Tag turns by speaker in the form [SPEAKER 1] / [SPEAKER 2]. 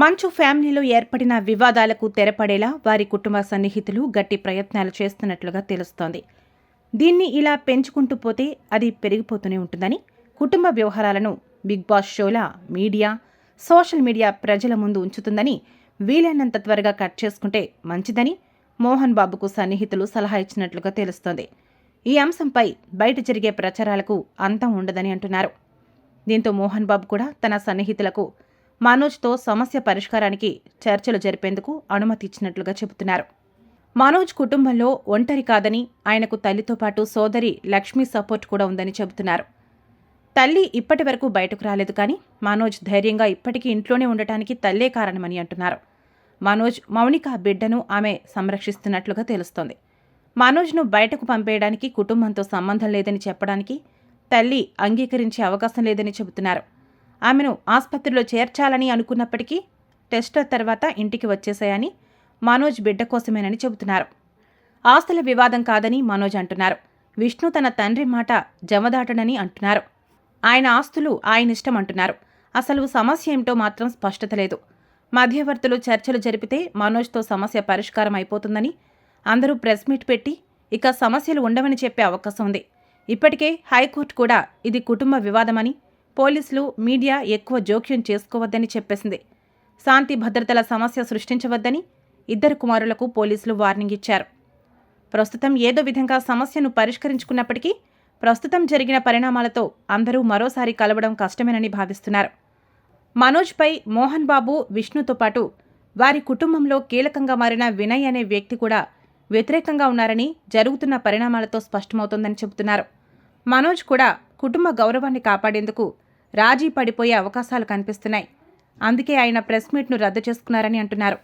[SPEAKER 1] మంచు ఫ్యామిలీలో ఏర్పడిన వివాదాలకు తెరపడేలా వారి కుటుంబ సన్నిహితులు గట్టి ప్రయత్నాలు చేస్తున్నట్లుగా తెలుస్తోంది. దీన్ని ఇలా పెంచుకుంటూ పోతే అది పెరిగిపోతూనే ఉంటుందని కుటుంబ వ్యవహారాలను బిగ్ బాస్ షోలా మీడియా సోషల్ మీడియా ప్రజల ముందు ఉంచుతుందని వీలైనంత త్వరగా కట్ చేసుకుంటే మంచిదని మోహన్ బాబుకు సన్నిహితులు సలహా ఇచ్చినట్లుగా తెలుస్తోంది. ఈ అంశంపై బయట జరిగే ప్రచారాలకు అంతం ఉండదని అంటున్నారు. దీంతో మోహన్ బాబు కూడా తన సన్నిహితులకు మనోజ్తో సమస్య పరిష్కారానికి చర్చలు జరిపేందుకు అనుమతి ఇచ్చినట్లుగా చెబుతున్నారు. మనోజ్ కుటుంబంలో ఒంటరి కాదని ఆయనకు తల్లితో పాటు సోదరి లక్ష్మీ సపోర్ట్ కూడా ఉందని చెబుతున్నారు. తల్లి ఇప్పటి వరకు బయటకు రాలేదు కానీ మనోజ్ ధైర్యంగా ఇప్పటికీ ఇంట్లోనే ఉండటానికి తల్లే కారణమని అంటున్నారు. మనోజ్ మౌనిక బిడ్డను ఆమె సంరక్షిస్తున్నట్లుగా తెలుస్తోంది. మనోజ్ను బయటకు పంపేయడానికి కుటుంబంతో సంబంధం లేదని చెప్పడానికి తల్లి అంగీకరించే అవకాశం లేదని చెబుతున్నారు. ఆమెను ఆసుపత్రిలో చేర్చాలని అనుకున్నప్పటికీ టెస్టుల తర్వాత ఇంటికి వచ్చేసాయని మనోజ్ బిడ్డ కోసమేనని చెబుతున్నారు. ఆస్తుల వివాదం కాదని మనోజ్ అంటున్నారు. విష్ణు తన తండ్రి మాట జమదాటనని అంటున్నారు. ఆయన ఆస్తులు ఆయన ఇష్టం అంటున్నారు. అసలు సమస్య ఏమిటో మాత్రం స్పష్టత లేదు. మధ్యవర్తులు చర్చలు జరిపితే మనోజ్తో సమస్య పరిష్కారం అయిపోతుందని అందరూ ప్రెస్ మీట్ పెట్టి ఇక సమస్యలు ఉండవని చెప్పే అవకాశం ఉంది. ఇప్పటికే హైకోర్టు కూడా ఇది కుటుంబ వివాదమని పోలీసులు మీడియా ఎక్కువ జోక్యం చేసుకోవద్దని చెప్పేసింది. శాంతి భద్రతల సమస్య సృష్టించవద్దని ఇద్దరు కుమారులకు పోలీసులు వార్నింగ్ ఇచ్చారు. ప్రస్తుతం ఏదో విధంగా సమస్యను పరిష్కరించుకున్నప్పటికీ ప్రస్తుతం జరిగిన పరిణామాలతో అందరూ మరోసారి కలవడం కష్టమేనని భావిస్తున్నారు. మనోజ్పై మోహన్ బాబు విష్ణుతో పాటు వారి కుటుంబంలో కీలకంగా మారిన వినయ్ అనే వ్యక్తి కూడా వ్యతిరేకంగా ఉన్నారని జరుగుతున్న పరిణామాలతో స్పష్టమవుతోందని చెబుతున్నారు. మనోజ్ కూడా కుటుంబ గౌరవాన్ని కాపాడేందుకు రాజీ పడిపోయే అవకాశాలు కనిపిస్తున్నాయి. అందుకే ఆయన ప్రెస్ మీట్ను రద్దు చేసుకున్నారని అంటున్నారు.